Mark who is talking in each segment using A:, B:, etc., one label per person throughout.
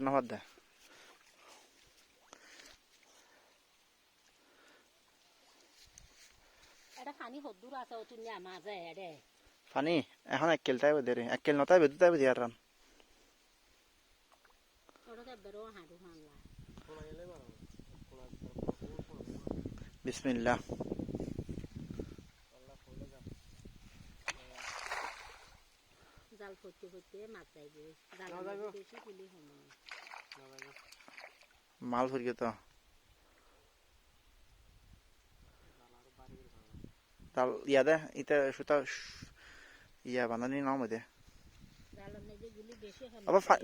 A: Foot না ভাত দে
B: এটা পানী সদূৰ আছে অতুনীয়া মাজে হেৰে।
A: পানি? এখন এক কেল তাইব দে রে এক কেল নতাইবে দু তাইবে দিয়ার রান
B: ওটাতে বেরো হাঁড়ু হানলা
A: বিসমিল্লাহ
B: জাল ফটে ফটে মাছ যাইব জাল বেশি কুলি সময়
A: মাল ফুরিয়ে তো তাল ইয়া দে সুতা ইয়া বানানি নাও মধ্যে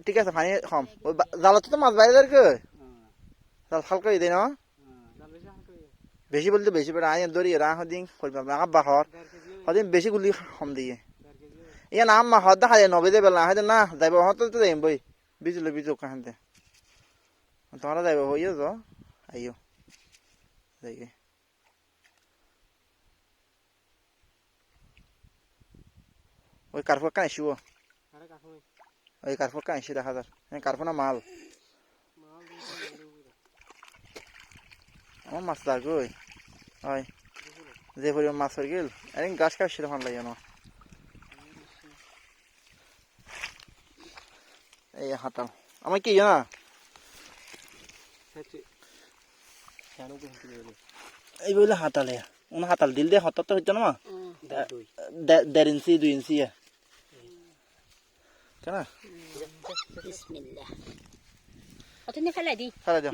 A: ঠিক আছে ফানি কম ওই তো মাছ বাইরে কে। জাল হালকা দেয় না? বেশি বলতে বেশি বেড়া আয় দড়ি রা হদিন করবা আব্বা হর হদিন বেশি গুলি কম দিয়ে। ইয়া নাম মা হদ দেখা যায় নবে দেবে না হয়তো না, যাইব। হত তো বই। বিজুলো বিজু তোমরা যাইব হইও তো আইও যাইগে ওই কার্ফর কানে শিব ওই কার্ফর কানে শি দেখা যার কার্ফর না মাল আমার মাছ লাগবে ওই ওই যে পরিমাণ মাছ হয়ে গেল আরে গাছ খাওয়া সেরকম লাগে না এই হাতাল আমার কি জানা এই বলে হাতালে উন হাতাল দিল দে হতার তো হইতো না মা? দেড় ইঞ্চি দুই ইঞ্চি কেন?
B: বিসমিল্লাহ। অতুনি ফেলাই দি।
A: ফেলাই দিও।